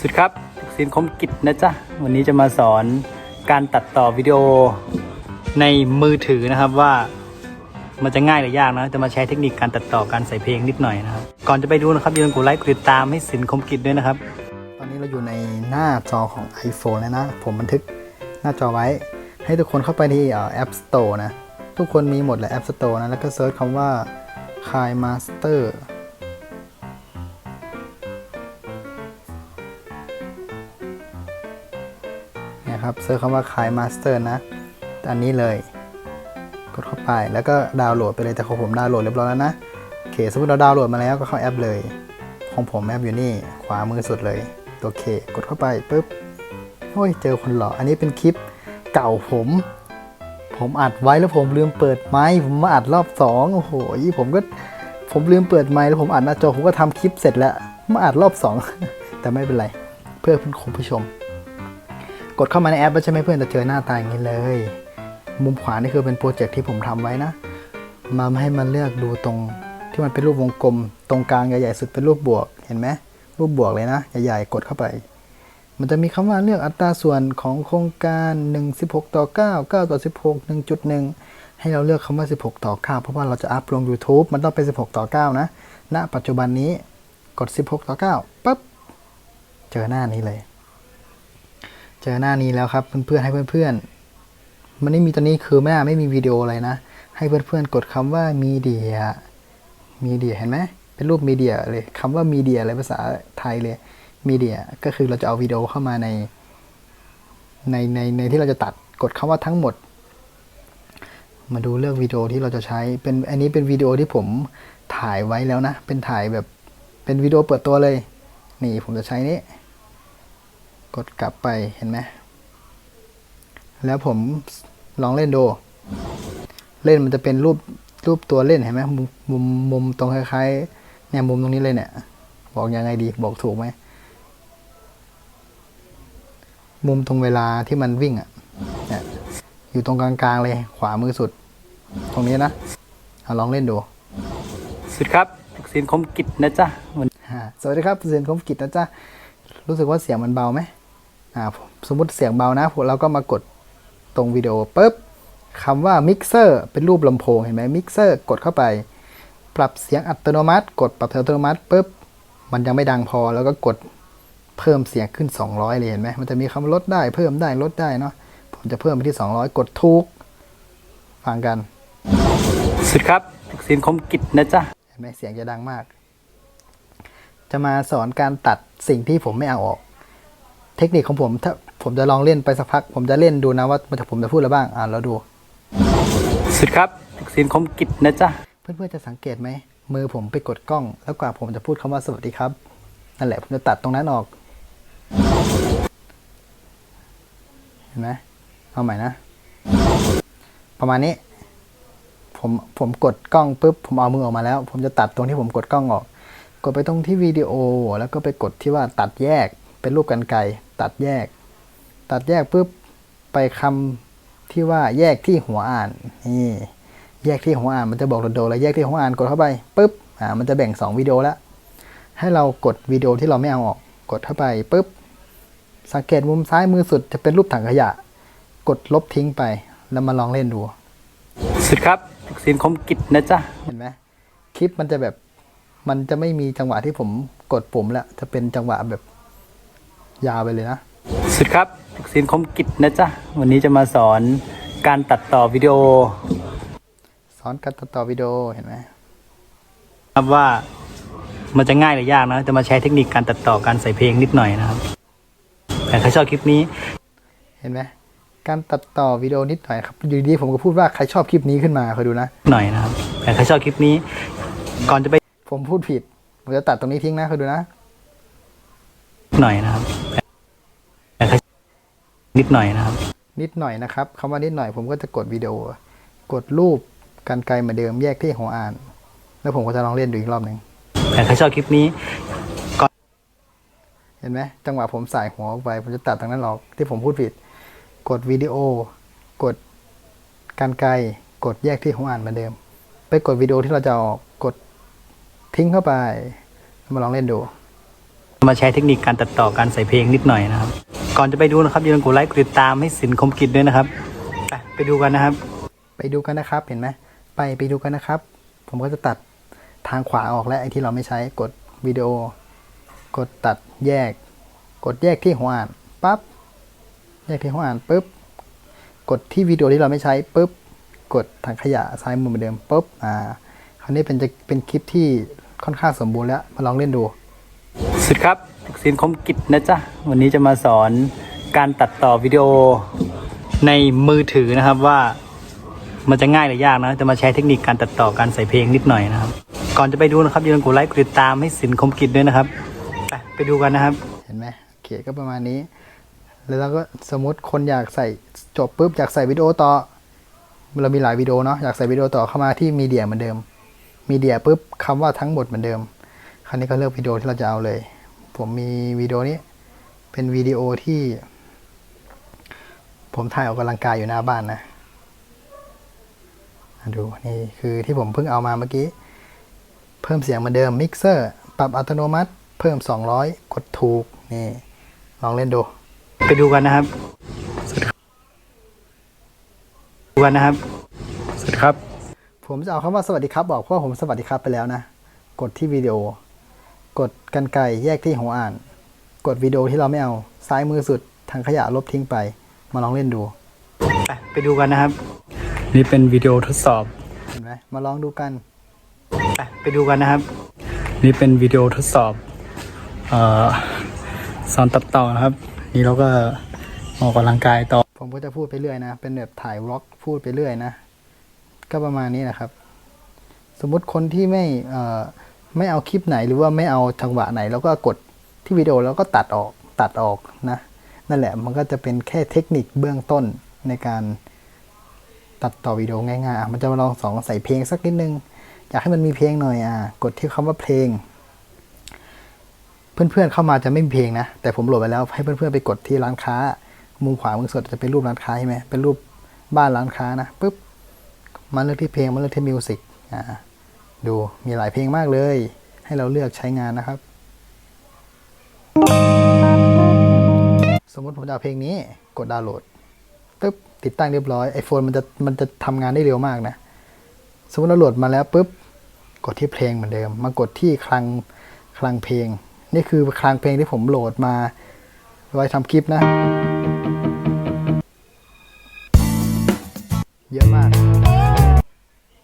สวัสดีครับสินคมกิจนะจ๊ะ วันนี้จะมาสอนการตัดต่อวิดีโอในมือถือนะครับว่ามันจะง่ายหรือยากนะ จะมาใช้เทคนิคการตัดต่อการใส่เพลงนิดหน่อยนะครับ ก่อนจะไปดูนะครับอย่าลืมกดไลค์กดติดตามให้สินคมกิจด้วยนะครับ ตอนนี้เราอยู่ในหน้าจอของ iPhone แล้วนะ ผมบันทึกหน้าจอไว้ ให้ทุกคนเข้าไปที่เอ่อ App Store นะ ทุกคนมีหมดแหละ App Store นะ แล้วก็เซิร์ชคำว่า k i Master ครับเซิร์ชคำว่าคายมาสเตอร์นะ อันนี้เลย กดเข้าไปแล้วก็ดาวน์โหลดไปเลยแต่ของผมดาวน์โหลดเรียบร้อยแล้วนะโอเคสมมติเราดาวน์โหลดมาแล้วก็เข้าแอปเลย ของผมแอปอยู่นี่ขวามือสุดเลยตัวเคกดเข้าไปปุ๊บโอ้ยเจอคนหล่ออันนี้เป็นคลิปเก่าผม ผมอัดไว้แล้วผมลืมเปิดไมค์ผมมาอัดรอบสองโอ้โหผมก็ผมลืมเปิดไมค์แล้วผมอัดหน้าจอผมก็ทำคลิปเสร็จแล้วมาอัดรอบสองแต่ไม่เป็นไร เพื่อเพื่อนคุณผู้ชม กดเข้ามาในแอปแล้วใช่ไหมเพื่อนจะเจอหน้าตาอย่างนี้เลย มุมขวานี่คือเป็นโปรเจกต์ที่ผมทำไว้นะ มาให้มันเลือกดูตรงที่มันเป็นรูปวงกลม ตรงกลางใหญ่ๆสุดเป็นรูปบวก เห็นไหมรูปบวกเลยนะ ใหญ่ๆกดเข้าไป มันจะมีคำว่าเลือกอัตราส่วนของโครงการ1 16 ต่อ 9 9 ต่อ 16 1.1 ให้เราเลือกคำว่า 16 ต่อ 9 เพราะว่าเราจะอัพลง YouTube มันต้องเป็น 16 ต่อ 9 นะ ณ ปัจจุบันนี้กด 16 ต่อ 9ปั๊บ เจอหน้านี้เลย เจอหน้านี้แล้วครับเพื่อนๆให้เพื่อนๆ มันไม่มีตอนนี้คือแม่ไม่มีวิดีโออะไรนะ ให้เพื่อนๆกดคำว่ามีเดียมีเดียเห็นไหมเป็นรูปมีเดียเลยคำว่ามีเดียเลยภาษาไทยเลยมีเดียก็คือเราจะเอาวิดีโอเข้ามาในในในในที่เราจะตัดกดคำว่าทั้งหมด มาดูเลือกวิดีโอที่เราจะใช้เป็นอันนี้เป็นวิดีโอที่ผมถ่ายไว้แล้วนะ เป็นถ่ายแบบเป็นวิดีโอเปิดตัวเลย นี่ผมจะใช้นี้ กดกลับไปเห็นไหมแล้วผมลองเล่นดู เล่นมันจะเป็นรูปรูปตัวเล่นเห็นไหมมุมมุมมุมตรงคล้ายๆเนี่ยมุมตรงนี้เลยเนี่ย บอกยังไงดีบอกถูกไหมมุมตรงเวลาที่มันวิ่งอะเนี่ยอยู่ตรงกลางๆเลยขวามือสุด ตรงนี้นะเอาลองเล่นดูสวัสดีครับสินคมกิจนะจ๊ะวันอ่าสวัสดีครับเสียงคมกิจนะจ๊ะรู้สึกว่าเสียงมันเบาไหม อ่าสมมติเสียงเบานะเราก็มากดตรงวิดีโอปุ๊บคำว่ามิกเซอร์เป็นรูปลำโพงเห็นไหมมิกเซอร์กดเข้าไป ปรับเสียงอัตโนมัติ กดปรับเสียงอัตโนมัติปุ๊บมันยังไม่ดังพอแล้วก็กดเพิ่มเสียงขึ้น 200 เลยเห็นไหมมันจะมีคำว่าลดได้เพิ่มได้ลดได้เนาะผมจะเพิ่มไปที่ 200 กดทุกฟังกันสวัสดีครับสินคมกิจนะจ๊ะเห็นไหมเสียงจะดังมาก จะมาสอนการตัดสิ่งที่ผมไม่เอาออก เทคนิคของผมถ้าผมจะลองเล่นไปสักพัก ผมจะเล่นดูนะว่ามันจะผมจะพูดอะไรบ้างอ่าเราดูสวัสดีครับสินคมกิจนะจ๊ะ เพื่อนๆจะสังเกตไหม มือผมไปกดกล้อง แล้วกว่าผมจะพูดคำว่าสวัสดีครับ นั่นแหละผมจะตัดตรงนั้นออก เห็นไหมเอาใหม่นะ ประมาณนี้ ผมผมกดกล้องปุ๊บผมเอามือออกมาแล้ว ผมจะตัดตรงที่ผมกดกล้องออก กดไปตรงที่วิดีโอ แล้วก็ไปกดที่ว่าตัดแยกเป็นรูปกันไกร ตัดแยก ตัดแยกปุ๊บไปคำที่ว่าแยกที่หัวอ่านนี่แยกที่หัวอ่านมันจะบอกโดดๆแล้วแยกที่หัวอ่านกดเข้าไปปุ๊บอ่ามันจะแบ่งสองวิดีโอแล้วให้เรากดวิดีโอที่เราไม่เอาออกกดเข้าไปปุ๊บสังเกตมุมซ้ายมือสุดจะเป็นรูปถังขยะ กดลบทิ้งไป แล้วมาลองเล่นดูสวัสดีครับสินคมกิจนะจ๊ะเห็นไหมคลิปมันจะแบบมันจะไม่มีจังหวะที่ผมกดปุ่มแล้วจะเป็นจังหวะแบบ ยาวไปเลยนะสวัสดีครับสินคมกิจนะจ๊ะ วันนี้จะมาสอนการตัดต่อวิดีโอ สอนการตัดต่อวิดีโอเห็นไหมครับว่ามันจะง่ายหรือยากนะ จะมาใช้เทคนิคการตัดต่อการใส่เพลงนิดหน่อยนะครับแต่ใครชอบคลิปนี้ เห็นไหมการตัดต่อวิดีโอนิดหน่อยครับอยู่ดีๆผมก็พูดว่าใครชอบคลิปนี้ขึ้นมาคอยดูนะ หน่อยนะครับแต่ใครชอบคลิปนี้ ก่อนจะไปผมพูดผิด ผมจะตัดตรงนี้ทิ้งนะคอยดูนะ หน่อยนะครับ นิดหน่อยนะครับ นิดหน่อยนะครับคำว่านิดหน่อยผมก็จะกดวิดีโอ กดรูปกันไกลเหมือนเดิมแยกที่หัวอ่าน แล้วผมก็จะลองเล่นดูอีกรอบหนึ่งแต่ใครชอบคลิปนี้เห็นไหมจังหวะผมสายหัวออกไปผมจะตัดตรงนั้นออกที่ผมพูดผิด กดวิดีโอ กดกันไกลกดแยกที่หัวอ่านเหมือนเดิม ไปกดวิดีโอที่เราจะเอาออกกดทิ้งเข้าไปแล้วมาลองเล่นดู มาใช้เทคนิคการตัดต่อการใส่เพลงนิดหน่อยนะครับ ก่อนจะไปดูนะครับอย่าลืมกดไลค์กดติดตามให้สินคมกิจด้วยนะครับไปไปดูกันนะครับ ไปดูกันนะครับเห็นไหมไปไปดูกันนะครับ ผมก็จะตัดทางขวาออกและไอ้ที่เราไม่ใช้กดวิดีโอ กดตัดแยก กดแยกที่หัวอ่านปั๊บแยกที่หัวอ่านปุ๊บกดที่วิดีโอที่เราไม่ใช้ปุ๊บกดทางขยะซ้ายมือเหมือนเดิมปุ๊บอ่าคราวนี้เป็นจะเป็นคลิปที่ค่อนข้างสมบูรณ์แล้วมาลองเล่นดู สวัสดีครับสินคมกิจนะจ๊ะ วันนี้จะมาสอนการตัดต่อวิดีโอในมือถือนะครับว่ามันจะง่ายหรือยากนะ จะมาใช้เทคนิคการตัดต่อการใส่เพลงนิดหน่อยนะครับ ก่อนจะไปดูนะครับอย่าลืมกดไลค์กดติดตามให้สินคมกิจด้วยนะครับ ไปไปดูกันนะครับ เห็นไหมโอเคก็ประมาณนี้ แล้วเราก็สมมติคนอยากใส่จบปุ๊บอยากใส่วิดีโอต่อ เรามีหลายวิดีโอเนาะอยากใส่วิดีโอต่อเข้ามาที่มีเดียเหมือนเดิมมีเดียปุ๊บคำว่าทั้งหมดเหมือนเดิมคราวนี้ก็เลือกวิดีโอที่เราจะเอาเลย ผมมีวิดีโอนี้ เป็นวิดีโอที่ ผมถ่ายออกกำลังกายอยู่หน้าบ้านนะอะดูนี่คือที่ผมเพิ่งเอามาเมื่อกี้ เพิ่มเสียงเหมือนเดิมมิกเซอร์ปรับอัตโนมัติ เพิ่ม 200 กดถูก นี่ ลองเล่นดู ไปดูกันนะครับสวัสดีครับดูกันนะครับ สวัสดีครับ ผมจะเอาคำว่าสวัสดีครับ บอกเพราะว่าผมสวัสดีครับไปแล้วนะ กดที่วิดีโอ กดกันไกลแยกที่หัวอ่าน กดวิดีโอที่เราไม่เอา ซ้ายมือสุดทางขยะลบทิ้งไป มาลองเล่นดู ไปไปดูกันนะครับ นี่เป็นวิดีโอทดสอบ เห็นไหมมาลองดูกัน ไปไปดูกันนะครับ นี่เป็นวิดีโอทดสอบ เอ่อสอนตัดต่อนะครับ นี่เราก็ออกกำลังกายต่อ ผมก็จะพูดไปเรื่อยนะ เป็นแบบถ่ายวล็อกพูดไปเรื่อยนะ ก็ประมาณนี้นะครับ สมมุติคนที่ไม่เอ่อ ไม่เอาคลิปไหนหรือว่าไม่เอาจังหวะไหน แล้วก็กดที่วิดีโอแล้วก็ตัดออกตัดออกนะนั่นแหละมันก็จะเป็นแค่เทคนิคเบื้องต้นในการตัดต่อวิดีโอง่ายๆ มันจะมาลองสองใส่เพลงสักนิดนึง อยากให้มันมีเพลงหน่อยอะกดที่คำว่าเพลง เพื่อนๆเข้ามาจะไม่มีเพลงนะ แต่ผมโหลดไปแล้วให้เพื่อนๆไปกดที่ร้านค้า มุมขวามือสุดจะเป็นรูปร้านค้าใช่ไหมเป็นรูปบ้านร้านค้านะปุ๊บมาเลือกที่เพลงมาเลือกที่มิวสิกอ่า ดูมีหลายเพลงมากเลย ให้เราเลือกใช้งานนะครับ สมมติผมจะเอาเพลงนี้กดดาวน์โหลดปุ๊บติดตั้งเรียบร้อยไอโฟนมันจะมันจะทำงานได้เร็วมากนะ สมมติเราโหลดมาแล้วปุ๊บกดที่เพลงเหมือนเดิม มากดที่คลังคลังเพลง นี่คือคลังเพลงที่ผมโหลดมาไว้ทำคลิปนะ เยอะมาก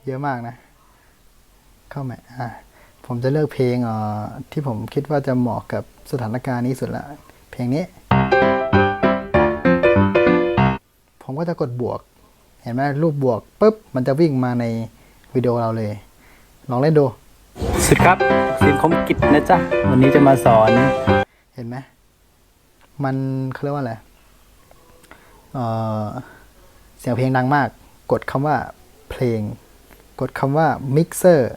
เยอะมากนะ เข้ามาอะผมจะเลือกเพลงเอ่อที่ผมคิดว่าจะเหมาะกับสถานการณ์นี้สุดละ เพลงนี้ ผมก็จะกดบวก เห็นไหมรูปบวกปุ๊บ มันจะวิ่งมาในวิดีโอเราเลย ลองเล่นดูสวัสดีครับสินคมกิจนะจ๊ะ วันนี้จะมาสอน เห็นไหมมันเขาเรียกว่าอะไรเอ่อเสียงเพลงดังมาก กดคำว่าเพลง กดคำว่ามิกเซอร์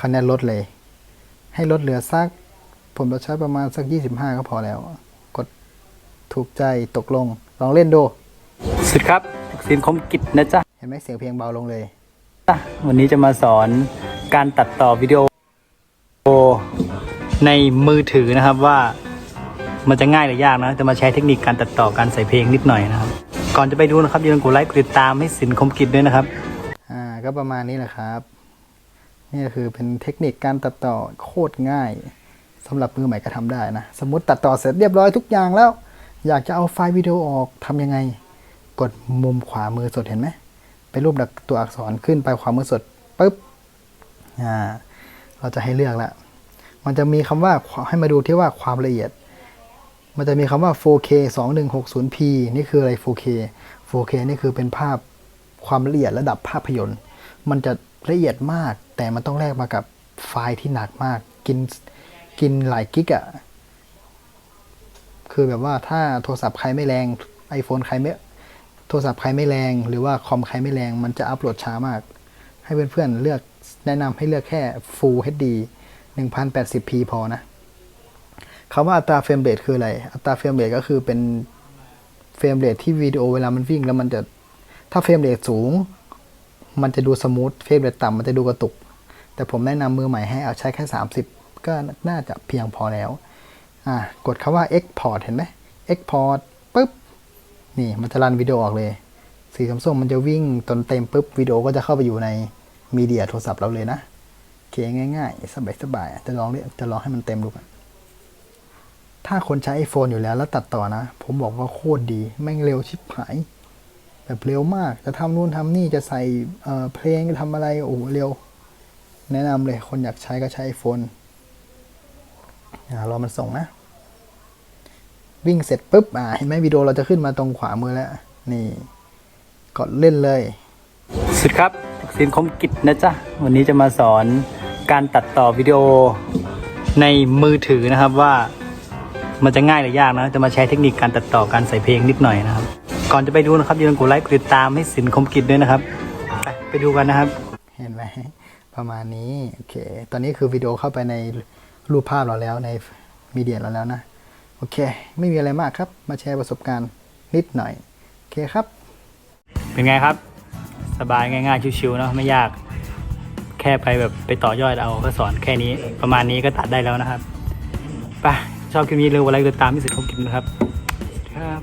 คะแนนลดเลย ให้ลดเหลือสัก ผมจะใช้ประมาณสัก 25 ก็พอแล้ว กดถูกใจตกลง ลองเล่นดูสวัสดีครับสินคมกิจนะจ๊ะ เห็นไหมเสียงเพลงเบาลงเลย วันนี้จะมาสอนการตัดต่อวิดีโอในมือถือนะครับว่ามันจะง่ายหรือยากนะ จะมาใช้เทคนิคการตัดต่อการใส่เพลงนิดหน่อยนะครับ ก่อนจะไปดูนะครับอย่าลืมกดไลค์กดติดตามให้สินคมกิจด้วยนะครับ อ่าก็ประมาณนี้แหละครับ นี่คือเป็นเทคนิคการตัดต่อโคตรง่ายสำหรับมือใหม่ก็ทำได้นะ สมมติตัดต่อเสร็จเรียบร้อยทุกอย่างแล้ว อยากจะเอาไฟล์วิดีโอออกทำยังไง กดมุมขวามือสดเห็นไหมเป็นรูปตัวอักษรขึ้นไปขวามือสดปุ๊บอ่าเราจะให้เลือกละมันจะมีคำว่าให้มาดูที่ว่าความละเอียด มันจะมีคำว่า 4K 2160p นี่คืออะไร 4K 4K นี่คือเป็นภาพความละเอียดระดับภาพยนตร์ มันจะละเอียดมาก แต่มันต้องแลกมากับไฟล์ที่หนักมาก กินกินหลายกิกอะคือแบบว่าถ้าโทรศัพท์ใครไม่แรง iPhone ใครไม่โทรศัพท์ใครไม่แรง หรือว่าคอมใครไม่แรง มันจะอัพโหลดช้ามาก ให้เพื่อนๆเลือกแนะนำให้เลือกแค่ Full HD 1080p พอนะคำว่าอัตราเฟรมเรทคืออะไร อัตราเฟรมเรทก็คือเป็นเฟรมเรทที่วิดีโอเวลามันวิ่งแล้วมันจะ ถ้าเฟรมเรทสูง มันจะดูสมูท เฟรมเรทต่ำมันจะดูกระตุก แต่ผมแนะนำมือใหม่ให้เอาใช้แค่ 30 ก็น่าจะเพียงพอแล้ว อ่ากดคาว่า export เห็นไหม export ปุ๊บ นี่มันจะรันวิดีโอออกเลย สีส้มๆมันจะวิ่งจนเต็มปุ๊บวิดีโอก็จะเข้าไปอยู่ในมีเดียโทรศัพท์เราเลยนะโอเคง่ายๆ สบายๆ จะลองเรียจะลองให้มันเต็มดูกันถ้าคนใช้ iPhone อยู่แล้วแล้วตัดต่อนะ ผมบอกว่าโคตรดี แม่งเร็วชิบหาย แบบเร็วมาก จะทำนู่นทำนี่จะใส่เเพลงจะทำอะไร โอ้เร็ว แนะนำเลยคนอยากใช้ก็ใช้ iPhone อ่ารอมันส่งนะ วิ่งเสร็จปุ๊บ อ่าเห็นไหมวิดีโอเราจะขึ้นมาตรงขวามือแล้ว นี่กดเล่นเลย สุดครับสินคมกิจนะจ๊ะ วันนี้จะมาสอนการตัดต่อวิดีโอในมือถือนะครับว่ามันจะง่ายหรือยากนะ จะมาใช้เทคนิคการตัดต่อการใส่เพลงนิดหน่อยนะครับ ก่อนจะไปดูนะครับอย่าลืมกดไลค์กดติดตามให้สินคมกิจด้วยนะครับ ไปไปดูกันนะครับ เห็นไหม ประมาณนี้โอเค ตอนนี้คือวิดีโอเข้าไปในรูปภาพเราแล้วในมีเดียเราแล้วนะ โอเค ไม่มีอะไรมากครับ มาแชร์ประสบการณ์นิดหน่อย โอเคครับ เป็นไงครับ สบายง่ายๆ ชิวๆเนอะไม่ยาก แค่ไปแบบไปต่อยอดเอาก็สอนแค่นี้ ประมาณนี้ก็ตัดได้แล้วนะครับไปชอบคลิปนี้เร็วอะไรก็ตามที่สุดของกินนะครับครับ